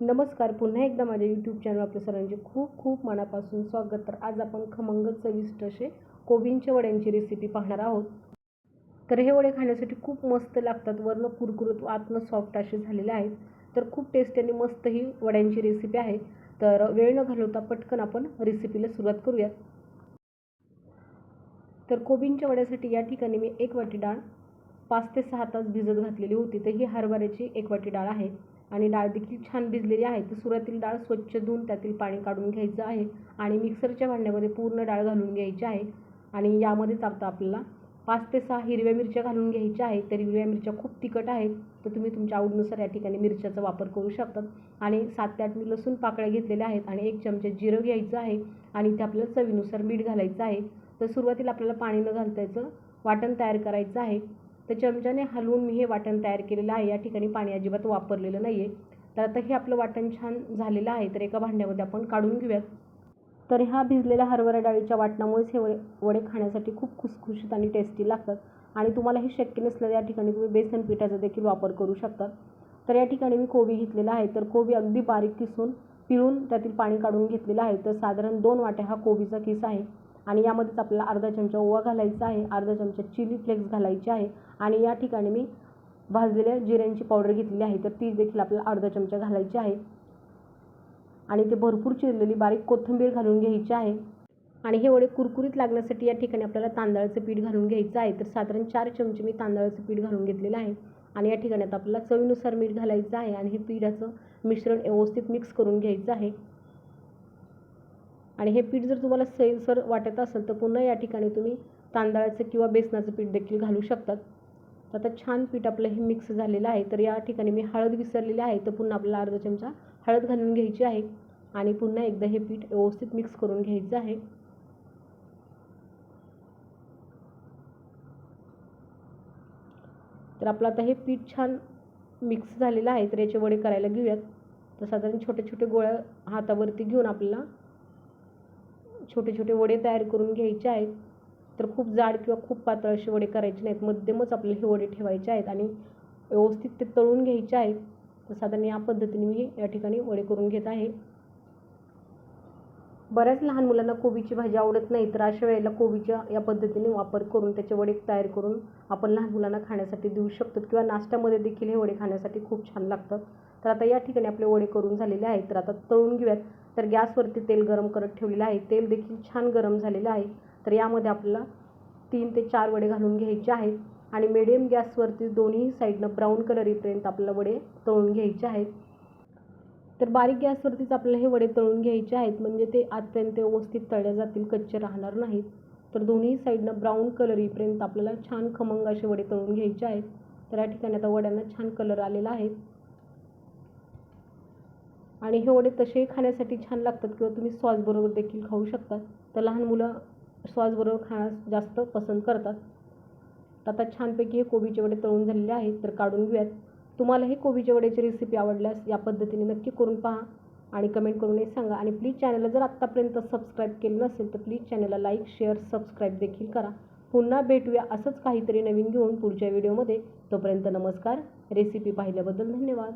नमस्कार. पुन्हा एकदा माझ्या यूट्यूब चॅनल आपल्या सर्वांचे खूप खूप मनापासून स्वागत. तर आज आपण खमंग चविष्ट असे कोबींच्या वड्यांची रेसिपी पाहणार आहोत. तर हे वडे खाण्यासाठी खूप मस्त लागतात. वरनं कुरकुरत व आतनं सॉफ्ट असे झालेले आहेत. तर खूप टेस्टी आणि मस्त ही वड्यांची रेसिपी आहे. तर वेळ न घालवता पटकन आपण रेसिपीला सुरुवात करूयात. तर कोबींच्या वड्यासाठी या ठिकाणी मी एक वाटी डाळ पाच ते सहा तास भिजत घातलेली होती. तर ही हरभऱ्याची एक वाटी डाळ आहे. आणि डाळ देखील छान भिजलेली आहे. तर सुरातील डाळ स्वच्छ धुवून त्यातील पाणी काढून घ्यायचं आहे आणि मिक्सरच्या भांड्यामध्ये पूर्ण डाळ घालून घ्यायची आहे. आणि यामध्येच आता आपल्याला पाच ते सहा हिरव्या मिरच्या घालून घ्यायच्या आहेत. तर हिरव्या मिरच्या खूप तिखट आहेत. तर तुम्ही तुमच्या आवडीनुसार या ठिकाणी मिरच्याचा वापर करू शकतात आणि सात ते आठ मी लसूण पाकळ्या घेतलेल्या आहेत आणि एक चमचा जिरं घ्यायचं आहे आणि ते आपल्याला चवीनुसार मीठ घालायचं आहे. तर सुरुवातीला आपल्याला पाणी न घालता याचं वाटण तयार करायचं आहे. तर चमच्याने हलवून मी हे वाटण तयार केलेलं आहे. या ठिकाणी पाणी अजिबात वापरलेलं नाही आहे तर आता हे आपलं वाटण छान झालेलं आहे. तर एका भांड्यामध्ये आपण काढून घेऊयात. तर ह्या भिजलेल्या हरभरा डाळीच्या वाटणामुळेच हे वडे वडे खाण्यासाठी खूप खुसखुशीत आणि टेस्टी लागतात. आणि तुम्हाला हे शक्य नसलं या ठिकाणी तुम्ही बेसन पिठाचा देखील वापर करू शकता. तर या ठिकाणी मी कोबी घेतलेला आहे. तर कोबी अगदी बारीक किसून पिळून त्यातील पाणी काढून घेतलेलं आहे. तर साधारण दोन वाट्या हा कोबीचा किस आहे. आणि यामध्येच आपल्याला अर्धा चमचा ओवा घालायचा आहे अर्धा चमचा चिली फ्लेक्स घालायचे आहे आणि या ठिकाणी मी भाजलेल्या जिऱ्यांची पावडर घेतलेली आहे. तर ती देखील आपल्याला अर्धा चमचा घालायची आहे. आणि ते भरपूर चिरलेली बारीक कोथिंबीर घालून घ्यायची आहे. आणि हे वडे कुरकुरीत लागण्यासाठी या ठिकाणी आपल्याला तांदळाचं पीठ घालून घ्यायचं आहे. तर साधारण चार चमचे मी तांदळाचं पीठ घालून घेतलेलं आहे. आणि या ठिकाणी आता आपल्याला चवीनुसार मीठ घालायचं आहे आणि हे पिठाचं मिश्रण व्यवस्थित मिक्स करून घ्यायचं आहे. आणि हे पीठ जर तुम्हाला सैलसर वाटत असेल तर पुन्हा या ठिकाणी तुम्ही तांदळाचं किंवा बेसनाचं पीठ देखील घालू शकतात. तर आता छान पीठ आपलं हे मिक्स झालेलं आहे. तर या ठिकाणी मी हळद विसरलेली आहे तर पुन्हा आपल्याला अर्धा चमचा हळद घालून घ्यायची आहे. आणि पुन्हा एकदा हे पीठ व्यवस्थित मिक्स करून घ्यायचं आहे. तर आपलं आता हे पीठ छान मिक्स झालेलं आहे तर याचे वडे करायला घेऊयात. तर साधारण छोटे छोटे गोळ्या हातावरती घेऊन आपल्याला छोटे छोटे वडे तयार करून घ्यायचे आहेत. तर खूप जाड किंवा खूप पातळ असे वडे करायचे नाहीत. मध्यमच आपल्याला हे वडे ठेवायचे आहेत आणि व्यवस्थित ते तळून घ्यायचे आहेत. तर साधारण या पद्धतीने मी या ठिकाणी वडे करून घेत आहे. बऱ्याच लहान मुलांना कोबीची भाजी आवडत नाही तर अशा वेळेला कोबीच्या या पद्धतीने वापर करून त्याचे वडे तयार करून आपण लहान मुलांना खाण्यासाठी देऊ शकतो किंवा नाश्त्यामध्ये देखील हे वडे खाण्यासाठी खूप छान लागतात. तर आता या ठिकाणी आपले वडे करून झालेले आहेत. तर आता तळून घेऊयात. तर गॅसवरती तेल गरम करत ठेवलेलं आहे. तेल देखील छान गरम झालेलं आहे. तर यामध्ये आपल्याला तीन ते चार वडे घालून घ्यायचे आहेत. आणि मिडियम गॅसवरती दोन्ही साईडनं ब्राऊन कलर येईपर्यंत आपल्याला वडे तळून घ्यायचे आहेत. तर बारीक गॅसवरतीच आपल्याला हे वडे तळून घ्यायचे आहेत. म्हणजे ते आजपर्यंत व्यवस्थित तळल्या जातील कच्चे राहणार नाहीत. तर दोन्ही साईडनं ब्राऊन कलर येईपर्यंत आपल्याला छान खमंग असे वडे तळून घ्यायचे आहेत. तर या ठिकाणी आता वड्यांना छान कलर आलेला आहे. आणि हे वडे तसेही खाण्यासाठी छान लागतात किंवा तुम्ही सॉसबरोबर देखील खाऊ शकता. तर लहान मुलं सॉसबरोबर खाण्यास जास्त पसंत करतात. तर आता छानपैकी हे कोबीचे वडे तळून झालेले आहेत तर काढून घेऊयात. तुम्हाला हे कोबीच्या वड्याची रेसिपी आवडल्यास या पद्धतीने नक्की करून पहा आणि कमेंट करून सांगा. आणि प्लीज चॅनलला जर आत्तापर्यंत सबस्क्राईब केलं नसेल तर प्लीज चॅनलला लाईक शेअर सबस्क्राईब देखील करा. पुन्हा भेटूया असंच काहीतरी नवीन घेऊन पुढच्या व्हिडिओमध्ये तोपर्यंत नमस्कार. रेसिपी पाहिल्याबद्दल धन्यवाद.